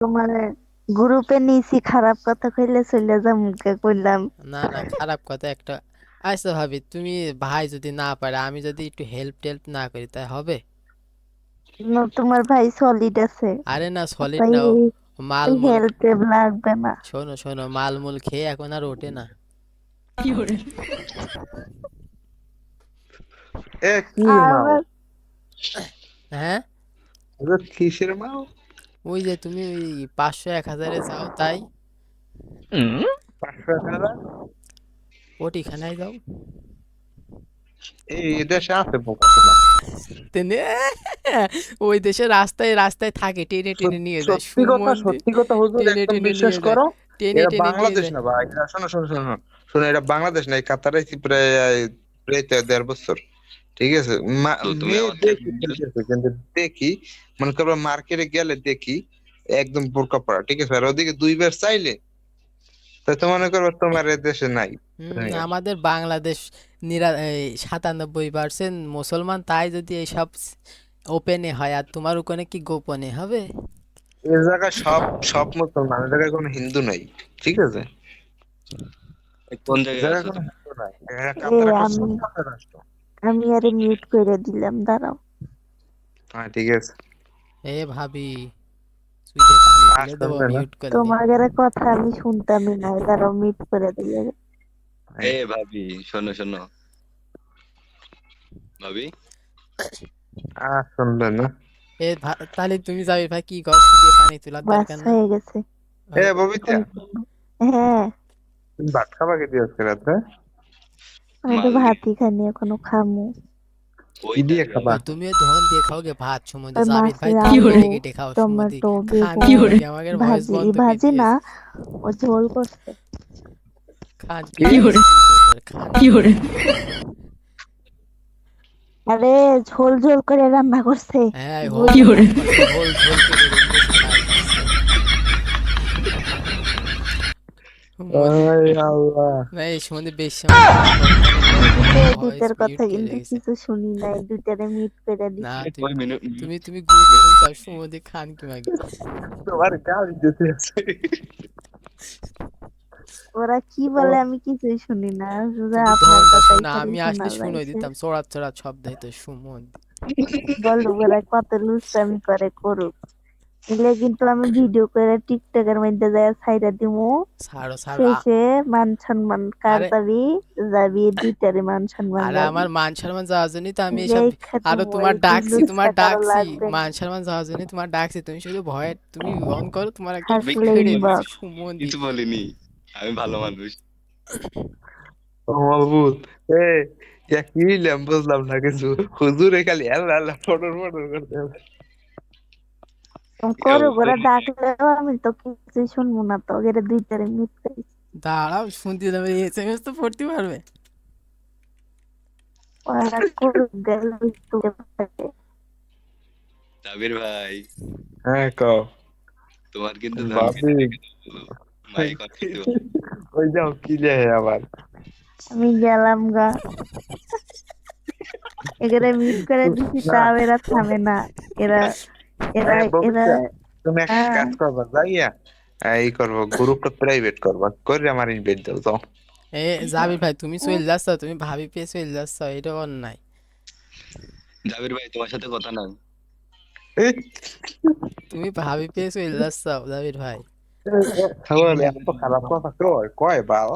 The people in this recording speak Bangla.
তোমার গ্রুপে নিছি খারাপ কথা কইলে চলে যা মুখে কইলাম। না না খারাপ কথা একটা। আচ্ছা ভাবি তুমি ভাই যদি না পারে আমি যদি একটু হেল্প টেল্প না করি তাই হবে? না, তোমার ভাই সলিড আছে। আরে না সলিড না ও মাল মুল হেল্প লাগবে না। শোনো শোনো মাল মুল খেয়ে এখন আর ওঠে না। এ কি মাল? আবার? হ্যাঁ? এটা কিসের মাল? ওই যে তুমি ওই পাঁচশো এক হাজারে যাও তাই? পাঁচশো টাকা ওটিখানায় যাও এই দেশে আছে তেনে ওই দেশে রাস্তায় রাস্তায় থাকে টেনে টেনে নিয়ে যায় সত্যি কথা সত্যি কথা হুজুর একদম বিশ্বাস করো টেনে টেনে বাংলাদেশ না ভাই শোনো শোনো শোনো শোনো এটা বাংলাদেশ না এই কাতারে প্রায় প্রায় দেড় বছর। ঠিক আছে? কিন্তু দেখি মনে করো মার্কেটে গেলে দেখি একদম বোরকা পরা ঠিক আছে? আর ওদিকে দুইবার চাইলে তা তো মনে করো তোমার দেশে নাই। হ্যাঁ। আমাদের বাংলাদেশ নিরা সাতানব্বই পার্সেন্ট মুসলমান তাই যদি এইসব ওপেনে হয় আর তোমার ওখানে কি গোপনে হবে? এ জায়গায় সব সব মুসলমান এ জায়গায় কোনো হিন্দু নাই ঠিক আছে? কোন জায়গায় কোনো হিন্দু নাই। রাষ্ট্র। আমি আরে মিউট করে দিলাম দাঁড়াও। হ্যাঁ ঠিক আছে। এ ভাবি সুইটে পানি আর তুলে দেবো মিউট করে তোমার এর কথা আমি শুনতামই না দাঁড়াও মিউট করে দিলে এ ভাবি শোনো শোনো। ভাবি? আর শুনবে না। এ তাহলে তুমি যাবে ভাই কি কর? সুইটে পানি তোলার বাস দরকার নাই হয়ে গেছে। এ ববিতা। হ্যাঁ। ভাত খাবা কি দিয়েছে রাতে? আমি তো মাল ভাতই খাইনি এখনও খামু। ওই দিয়ে তাই খাবা? তুমিও ধন দিয়ে খাওগে ভাত ভাই কেটে খাও ভয়েস ভাজি বন্ধ ভাজি না ও ঝোল করছে। খান কি? কি করে আরে ঝোল ঝোল করে রান্না করছে। হ্যাঁ ঝোল ঝোল করে রেখেছে ভাই। ওই আল্লাহ না এই সম্বন্ধে বেশি দুইটার কথা কিন্তু কিছু শুনি নাই দুইটারে মিট করে না তুমি তুমি তুমি গুড সম্বন্ধে খান কি মাগে তোমার গালি দিতে আছে ওরা কি বলে আমি কিছুই শুনি না শুধু আপনার কথাই শোনা আমি আসলে শুনোই যাইছে দিতাম চড়াত চড়াত শব্দ হইতো সুমন বলো ওরা কত করে করুক এলে কিন্তু আমি ভিডিও করে টিকটকের মধ্যে যায় ছাইরা দিমু। ছাড়ো ছাড়ো শেষে মান সম্মান কার যাবি যাবি দুইটারে মান সম্মান আরে আমার মান সম্মান যাওয়ার জন্যই তো আমি এসব আরও তোমার ডাকছি তোমার ডাকছি। মান সম্মান যাওয়ার জন্য তোমার ডাকছি তুমি শুধু ভয় তুমি অন করো তোমার একটা কিছু বলিনি আমি ভালো মানুষ। মাহবুব এ ইয়া কি বুঝলাম না কিছু। হুজুরে খালি আল্লাহ আল্লাহ ফটর ফটর করতে ডাকলেও আমি তো কিছুই শুনব না তো এরা দুইটারে মিট করি দাঁড়াও শুনতে যাবে এসএমএস তো পড়তে পারবে ভাই হ্যাঁ কও তোমার কিন্তু। ওই যাও কি লে আবার আমি গেলাম গা এখানে মিট করে দিছি তাও এরা থামে না এরা তুমি একটা হ্যাঁ। কাজ করবা যাইয়া এই করব গ্রুপটা প্রাইভেট করবা করে আমার ইনভাইট দাও যাও এ জাবির ভাই তুমি চলে যাচ্ছ তুমি ভাবি পেয়ে চলে যাচ্ছ এটা অন্যায় জাবির ভাই তোমার সাথে কথা নাই তুমি ভাবি পেয়ে চলে যাচ্ছ জাবির ভাই খারাপ কথা কয় কয় বাল